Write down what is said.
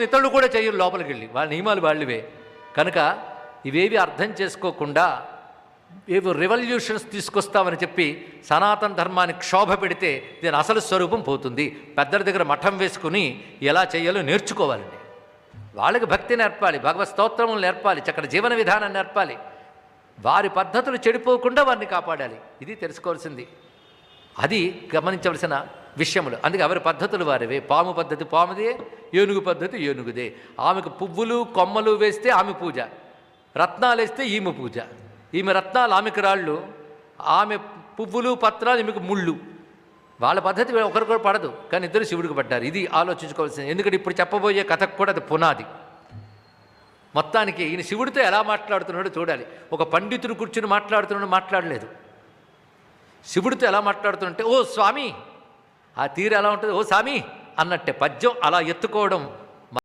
ఇతరులు కూడా చేయరు లోపలికి వెళ్ళి వాళ్ళ నియమాలు వాళ్ళవే. కనుక ఇవేవి అర్థం చేసుకోకుండా ఏవో రెవల్యూషన్స్ తీసుకొస్తామని చెప్పి సనాతన ధర్మాన్ని క్షోభ పెడితే దీని అసలు స్వరూపం పోతుంది. పెద్దల దగ్గర మఠం వేసుకుని ఎలా చేయాలో నేర్చుకోవాలండి. వాళ్ళకి భక్తి నేర్పాలి భగవత్ స్తోత్రములు నేర్పాలి చక్కటి జీవన విధానాన్ని నేర్పాలి. వారి పద్ధతులు చెడిపోకుండా వారిని కాపాడాలి. ఇది తెలుసుకోవాల్సింది. అది గమనించవలసిన విషయములు. అందుకే ఎవరి పద్ధతులు వారివే? పాము పద్ధతి పాముదే ఏనుగు పద్ధతి ఏనుగుదే. ఆమెకు పువ్వులు కొమ్మలు వేస్తే ఆమె పూజ. రత్నాలు వేస్తే ఈమె పూజ. ఈమె రత్నాలు ఆమెకు రాళ్ళు. ఆమె పువ్వులు పత్రాలు ఈమెకు ముళ్ళు. వాళ్ళ పద్ధతి ఒకరికొకరు పడదు. కానీ ఇద్దరు శివుడికి పడ్డారు. ఇది ఆలోచించుకోవాల్సింది. ఎందుకంటే ఇప్పుడు చెప్పబోయే కథకు కూడా అది పునాది. మొత్తానికి ఈయన శివుడితో ఎలా మాట్లాడుతున్నాడో చూడాలి. ఒక పండితుడు కూర్చుని మాట్లాడుతున్నాడు మాట్లాడలేదు. శివుడితో ఎలా మాట్లాడుతుంటే ఓ స్వామి ఆ తీరు ఎలా ఉంటుంది? ఓ స్వామి అన్నట్టే పద్యం అలా ఎత్తుకోవడం.